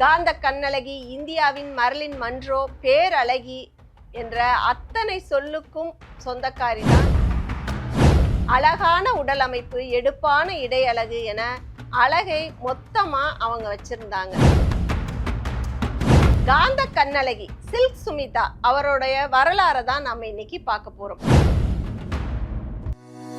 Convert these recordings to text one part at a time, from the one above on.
காந்த கண்ணழகி இந்தியாவின் மரலின் மன்றோ பேரழகி என்ற அத்தனை சொல்லுக்கும் சொந்தக்காரி தான் அழகான உடல் அமைப்பு எடுப்பான இடையழகு என அழகை மொத்தமா அவங்க வச்சிருந்தாங்க. காந்த கண்ணழகி சில்க் சுமிதா அவருடைய வரலாறை தான் நம்ம இன்னைக்கு பார்க்க போறோம்.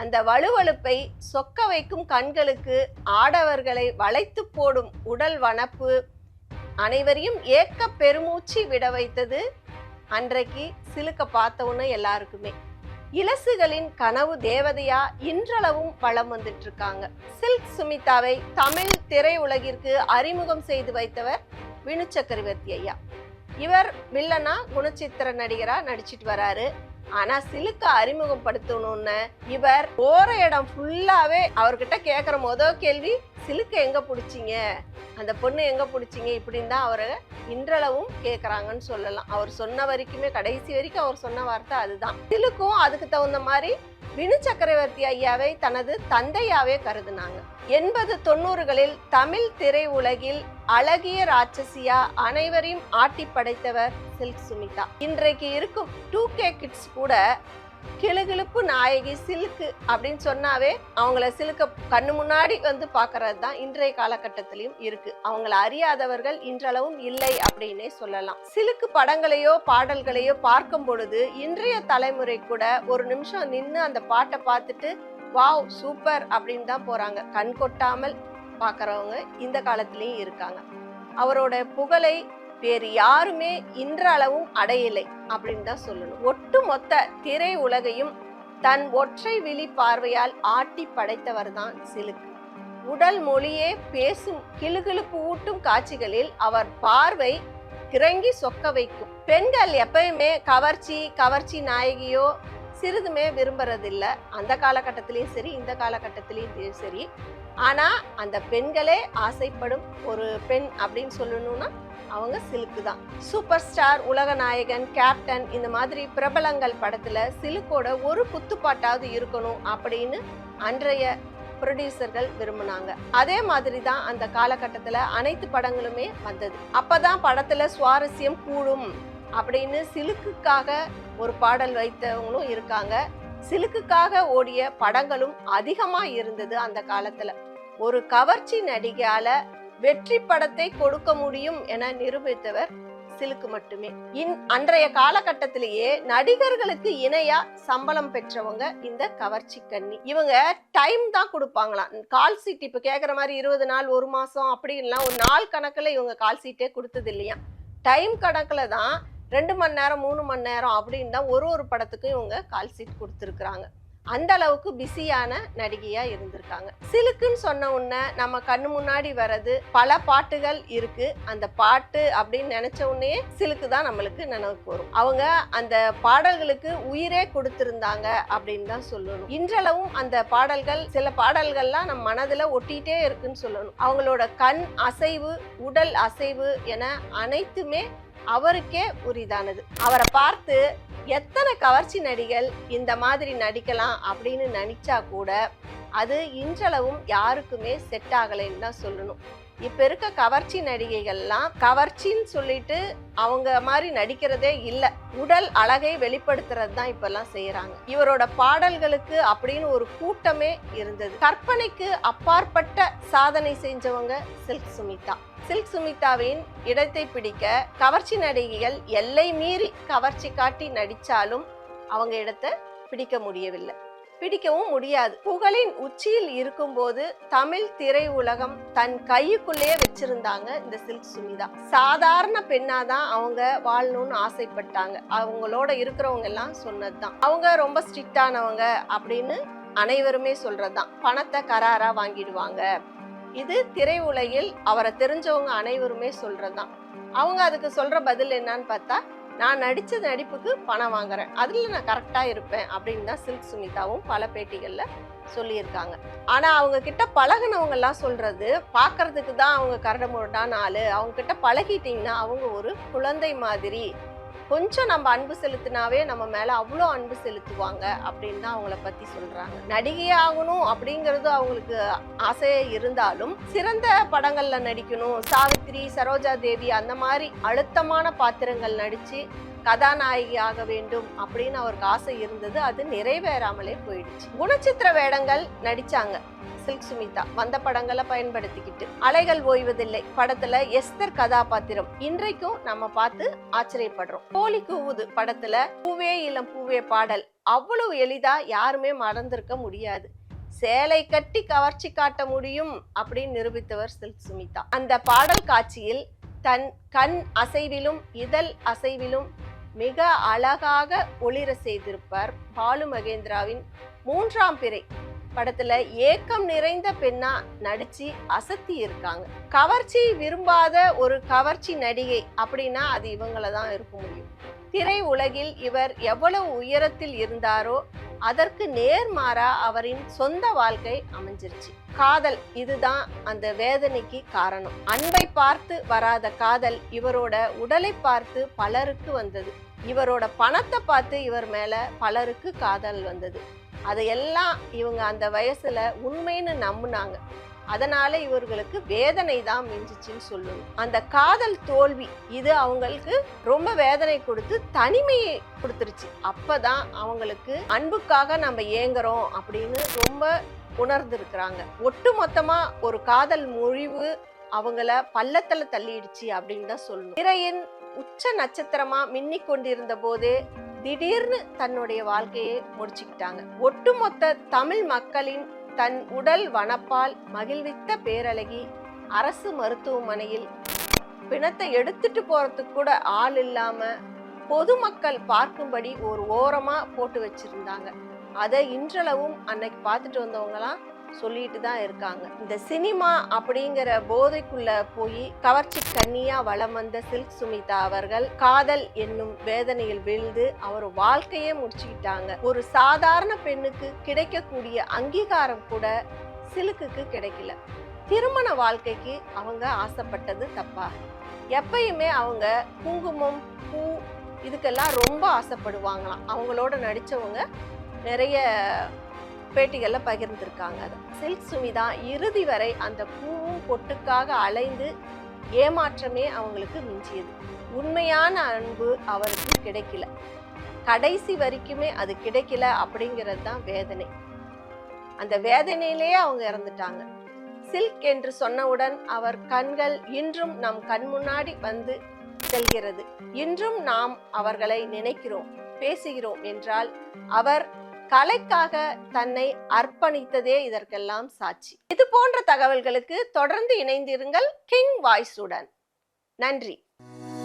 அந்த வலுவழுப்பை சொக்க வைக்கும் கண்களுக்கு ஆடவர்களை வளைத்து போடும் உடல் வனப்பு அனைவரையும் ஏக்க பெருமூச்சு விட வைத்தது. அன்றைக்கு சிலுக்க பார்த்தவொன்னு எல்லாருக்குமே. இலசுகளின் கனவு தேவதையா? இன்றளவும் வளம் வந்துட்டு இருக்காங்க சில்க் சுமிதாவை தமிழ் திரையுலகிற்கு அறிமுகம் செய்து வைத்தவர் வினு சக்கரவர்த்தி ஐயா. இவர் வில்லனா குணச்சித்திர நடிகரா நடிச்சிட்டு வராரு. ஆனா சிலுக்க அறிமுகப்படுத்தணும்னு இவர் போற இடம் ஃபுல்லாவே அவர்கிட்ட கேக்குற முத கேள்வி சிலுக்க எங்க பிடிச்சிங்க? அந்த பொண்ணு எங்க பிடிச்சிங்க? இப்படின்னு தான் அவரை இன்றளவும் கேட்குறாங்கன்னு சொல்லலாம். அவர் சொன்ன வரைக்குமே கடைசி வரைக்கும் அவர் சொன்ன வார்த்தை அதுதான். சிலுக்கும் அதுக்கு தகுந்த மாதிரி வினு சக்கரவர்த்தி ஐயாவை தனது தந்தையாவே கருதுனாங்க. எண்பது தொண்ணூறுகளில் தமிழ் திரை உலகில் அழகிய ராட்சசியா அனைவரையும் ஆட்டி படைத்தவர் சில்க் சுமிதா. இன்றைக்கு இருக்கும் டூ கே கிட்ஸ் கூட கிளுகிளுப்பு நாயகி சில்க்கு அப்படின்னு சொன்னாவே அவங்கள சிலுக்க கண்ணு முன்னாடி வந்து பார்க்கறது தான் இன்றைய காலகட்டத்திலையும் இருக்கு. அவங்கள அறியாதவர்கள் இன்றளவும் இல்லை அப்படின்னே சொல்லலாம். சிலுக்கு படங்களையோ பாடல்களையோ பார்க்கும் பொழுது இன்றைய தலைமுறை கூட ஒரு நிமிஷம் நின்று அந்த பாட்டை பார்த்துட்டு வாவ் சூப்பர் அப்படின்னு தான் போறாங்க. கண் கொட்டாமல் பார்க்குறவங்க இந்த காலத்துலேயும் இருக்காங்க. அவரோட புகழை வேறு யாருமே இன்றளவும் அடையலை அப்படின்னு தான் சொல்லணும். ஒட்டு மொத்த திரை உலகையும் தன் ஒற்றை விழி பார்வையால் ஆட்டி படைத்தவர் தான் சிலுக்கு. உடல் மொழியே பேசும் கிளுகிழுப்பு ஊட்டும் காட்சிகளில் அவர் பார்வை கிறங்கி சொக்க வைக்கும். பெண்கள் எப்பயுமே கவர்ச்சி கவர்ச்சி நாயகியோ சிறிதுமே விரும்புறதில்ல. அந்த காலகட்டத்திலையும் சரி இந்த காலகட்டத்திலையும் சரி. ஆனால் அந்த பெண்களே ஆசைப்படும் ஒரு பெண் அப்படின்னு சொல்லணும்னா அவங்க சிலுக்கு தான். சூப்பர் ஸ்டார் உலக நாயகன் கேப்டன் இந்த மாதிரி பிரபலங்கள் படத்தில் சிலுக்கோட ஒரு குத்துப்பாட்டாவது இருக்கணும் அப்படின்னு அன்றைய ப்ரொடியூசர்கள் விரும்பினாங்க. அதே மாதிரி தான் அந்த காலகட்டத்தில் அனைத்து படங்களுமே வந்தது. அப்பதான் படத்தில் சுவாரஸ்யம் கூடும். அப்படின்னு சிலுக்குக்காக ஒரு பாடல் வைத்தவங்களும் இருக்காங்க. சிலுக்குக்காக ஓடிய படங்களும் அதிகமாக இருந்தது அந்த காலத்தில். ஒரு கவர்ச்சி நடிகையால வெற்றி படத்தை கொடுக்க முடியும் என நிரூபித்தவர் சிலுக்கு மட்டுமே. இன் அன்றைய காலகட்டத்திலேயே நடிகர்களுக்கு இணையா சம்பளம் பெற்றவங்க இந்த கவர்ச்சி கண்ணி இவங்க டைம் தான் கொடுப்பாங்களாம். கால் சீட் இப்போ கேட்குற மாதிரி இருபது நாள் ஒரு மாதம் அப்படின்லாம் ஒரு நாள் கணக்கில் இவங்க கால் சீட்டே கொடுத்தது இல்லையா டைம் கணக்கில் தான் ரெண்டு மணி நேரம் மூணு மணி நேரம் அப்படின்னு தான் ஒரு ஒரு படத்துக்கும் இவங்க கால் சீட் கொடுத்துருக்குறாங்க. அந்த அளவுக்கு பிஸியான நடிகையா இருந்திருக்காங்க. சிலுக்குன்னு சொன்ன உடனே நம்ம கண்ணு முன்னாடி வர்றது பல பாட்டுகள் இருக்கு. அந்த பாட்டு அப்படின்னு நினைச்ச உடனே சிலுக்கு தான் நம்மளுக்கு நினைவுக்கு வரும் அவங்க அந்த பாடல்களுக்கு உயிரே கொடுத்திருந்தாங்க அப்படின்னு தான் சொல்லணும். இன்றளவும் அந்த பாடல்கள் சில பாடல்கள்லாம் நம்ம மனதுல ஒட்டிட்டே இருக்குன்னு சொல்லணும். அவங்களோட கண் அசைவு உடல் அசைவு என அனைத்துமே அவருக்கே உரிதானது. அவரை பார்த்து எத்தனை கவர்ச்சி நடிகள் இந்த மாதிரி நடிக்கலாம் அப்படின்னு நினைச்சா கூட அது இன்றளவும் யாருக்குமே செட் ஆகலைன்னு தான் சொல்லணும். இப்போ இருக்க கவர்ச்சி நடிகைகள்லாம் கவர்ச்சின்னு சொல்லிட்டு அவங்க மாதிரி நடிக்கிறதே இல்லை. உடல் அழகை வெளிப்படுத்துறது தான் இப்பெல்லாம் செய்கிறாங்க இவரோட பாடல்களுக்கு அப்படின்னு ஒரு கூட்டமே இருந்தது. கற்பனைக்கு அப்பாற்பட்ட சாதனை செஞ்சவங்க சில்க் சுமிதா. சில்க் சுமிதாவின் இடத்தை பிடிக்க கவர்ச்சி நடிகைகள் எல்லை மீறி கவர்ச்சி காட்டி நடித்தாலும் அவங்க இடத்தை பிடிக்க முடியவில்லை. பிடிக்கவும் முடியாது. புகழின் உச்சியில் இருக்கும்போது தமிழ் திரையுலகம் தன் கைக்குள்ளேயே வச்சிருந்தாங்க இந்த சில்க் சுமிதா சாதாரண பெண்ணாதான் அவங்க வாழணும்னு ஆசைப்பட்டாங்க. அவங்களோட இருக்கிறவங்க எல்லாம் சொன்னதுதான். அவங்க ரொம்ப ஸ்ட்ரிக்டானவங்க அப்படின்னு அனைவருமே சொல்றதுதான். பணத்தை கராரா வாங்கிடுவாங்க. இது திரையுலகில் அவரை தெரிஞ்சவங்க அனைவருமே சொல்றதுதான். அவங்க அதுக்கு சொல்ற பதில் என்னன்னு பார்த்தா நான் நடித்த நடிப்புக்கு பணம் வாங்குறேன். அதில் நான் கரெக்டாக இருப்பேன் அப்படின்னு தான் சில்க் சுமிதாவும் பல பேட்டிகளில் சொல்லியிருக்காங்க. ஆனால் அவங்க கிட்ட பழகினவங்கெல்லாம் சொல்றது தான் அவங்க கரடமுரடான ஆள். அவங்க கிட்ட பழகிட்டீங்கன்னா அவங்க ஒரு குழந்தை மாதிரி கொஞ்சம் நம்ம அன்பு செலுத்தினாவே நம்ம மேல அவ்வளோ அன்பு செலுத்துவாங்க அப்படின்னு தான் அவங்கள பத்தி சொல்றாங்க. நடிகை ஆகணும் அப்படிங்கிறது அவங்களுக்கு ஆசையே இருந்தாலும் சிறந்த படங்கள்ல நடிக்கணும். சாவித்ரி சரோஜா தேவி அந்த மாதிரி அழுத்தமான பாத்திரங்கள் நடிச்சு கதாநாயகி ஆக வேண்டும் அப்படின்னு அவருக்கு ஆசை இருந்தது. அது நிறைவேறாமலே போயிடுச்சு. குணச்சித்திர வேடங்கள் நடிச்சாங்க. சில்க் சுமிதா வந்த படங்களை பயன்படுத்திக்கிட்டு அலைகள் ஓய்வதில்லை. படத்துல எஸ்தர் கதாபாத்திரம். இன்றைக்கும் நம்ம பார்த்து ஆச்சரியப்படுறோம். கோழி கூவுது படத்துல. பூவே இளம் பூவே பாடல். அவ்வளவு எளிதா யாருமே மறந்திருக்க முடியாது. சேலை கட்டி கவர்ச்சி காட்ட முடியும் அப்படின்னு நிரூபித்தவர் சில்க் சுமிதா அந்த பாடல் காட்சியில் தன் கண் அசைவிலும் இதழ் அசைவிலும் மிக அழகாக ஒளிர செய்திருப்பார் பாலு மகேந்திராவின் மூன்றாம் பிறை. படத்துல ஏக்கம் நிறைந்த பெண்ணா நடிச்சு அசத்தி இருக்காங்க. கவர்ச்சி விரும்பாத ஒரு கவர்ச்சி நடிகை அப்படின்னா அது இவங்கள தான் இருக்க முடியும். திரை உலகில் இவர் எவ்வளவு உயரத்தில் இருந்தாரோ அதற்கு நேர்மாறா அவரின் சொந்த வாழ்க்கை அமைஞ்சிருச்சு. காதல் இதுதான் அந்த வேதனைக்கு காரணம். அன்பை பார்த்து வராத காதல் இவரோட உடலை பார்த்து பலருக்கு வந்தது. இவரோட பணத்தை பார்த்து இவர் மேல பலருக்கு காதல் வந்தது. அதையெல்லாம் இவங்க அந்த வயசுல உண்மைன்னு நம்புனாங்க. அதனால இவர்களுக்கு வேதனை தான் மிஞ்சிச்சுன்னு சொல்லணும். அந்த காதல் தோல்வி இது அவங்களுக்கு ரொம்ப வேதனை கொடுத்து தனிமையை கொடுத்துருச்சு. அப்பதான் அவங்களுக்கு அன்புக்காக நம்ம ஏங்குறோம் அப்படின்னு ரொம்ப உணர்ந்திருக்கிறாங்க. ஒட்டு மொத்தமா ஒரு காதல் முறிவு அவங்கள பள்ளத்தில் தள்ளிடுச்சு அப்படின்னு தான் சொல்லணும். திரையின் உச்ச நட்சத்திரமா மின்னிக் கொண்டிருந்த போதே திடீர்னு தன்னுடைய வாழ்க்கையை முடிச்சுக்கிட்டாங்க. ஒட்டுமொத்த தமிழ் மக்களின் தன் உடல் வனப்பால் மகிழ்வித்த பேரழகி அரசு மருத்துவமனையில் பிணத்தை எடுத்துட்டு போறதுக்கு கூட ஆள் இல்லாம பொதுமக்கள் பார்க்கும்படி ஒரு ஓரமா போட்டு வச்சிருந்தாங்க. அதை இன்றளவும் அன்னைக்கு பார்த்துட்டு வந்தவங்கலாம் சொல்லிட்டு தான் இருக்காங்க. இந்த சினிமா அப்படிங்கிற போதைக்குள்ள போய் கவர்ச்சி கன்னியா வலம் வந்த சில்க் சுமிதா அவர்கள் காதல் என்னும் வேதனையில் விழுந்து அவர் வாழ்க்கையே முடிச்சுக்கிட்டாங்க. ஒரு சாதாரண பெண்ணுக்கு கிடைக்கக்கூடிய அங்கீகாரம் கூட சிலுக்குக்கு கிடைக்கல. திருமண வாழ்க்கைக்கு அவங்க ஆசைப்பட்டது தப்பா? எப்பயுமே அவங்க குங்குமம் பூ இதுக்கெல்லாம் ரொம்ப ஆசைப்படுவாங்களாம். அவங்களோட நடித்தவங்க நிறைய பேட்டிகளில் பகிர்ந்திருக்காங்க. சில்க் சுமிதா இறுதி வரை அந்த பூவும் பொட்டுக்காக அலைந்து ஏமாற்றமே அவங்களுக்கு மிஞ்சியது. உண்மையான அன்பு அவருக்கு கிடைக்கல. கடைசி வரைக்குமே அது கிடைக்கல அப்படிங்கிறது தான் வேதனை. அந்த வேதனையிலேயே அவங்க இறந்துட்டாங்க. சில்க் என்று சொன்னவுடன் அவர் கண்கள் இன்றும் நம் கண் முன்னாடி வந்து செல்கிறது. இன்றும் நாம் அவர்களை நினைக்கிறோம் பேசுகிறோம் என்றால் அவர் கலைக்காக தன்னை அர்ப்பணித்ததே இதற்கெல்லாம் சாட்சி. இது போன்ற தகவல்களுக்கு தொடர்ந்து இணைந்திருங்கள் கிங் வாய்ஸுடன் நன்றி.